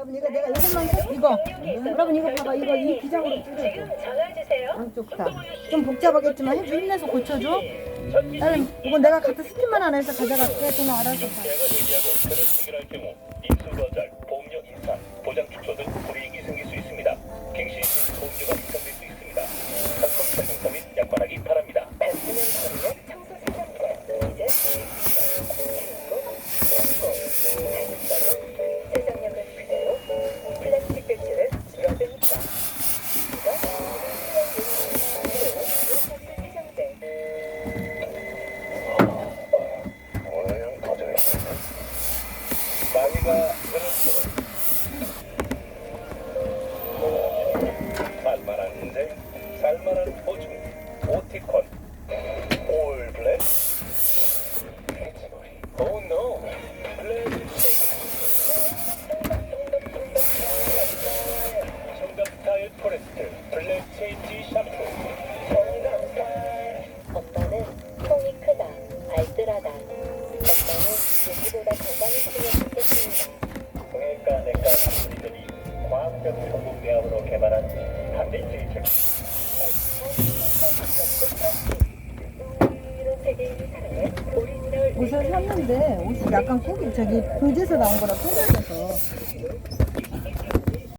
여러분 이거 내가 이것만 해? 이거. 여러분 이거 봐봐. 이거 이 기장으로 줄여줘. 양쪽 다좀 복잡하겠지만 해 힘내서 고쳐줘. 나는 이건 내가 갖다 스팀만 안 해서 가져갈게. 돈 알아서 봐 계약을 의지하고 전을 체결할 경우 인수 거 살만한 인생, 살만한 보증, 오티콘, 올 블랙, 해치머리, 오 노, 블랙. 청담 스타일 포레스트, 블랙 체인지 샴푸, 엄마는 통이 크다, 알뜰하다. 엄마는 예기보다 건강했으면 좋겠습니다. 공해과 내과 전문의들이 과학적 개발한 제품. 이런 세계인이 사랑한 오리지널 옷을 샀는데 옷이 약간 꾸기 저기 공지에서 나온 거라 꾸겨져서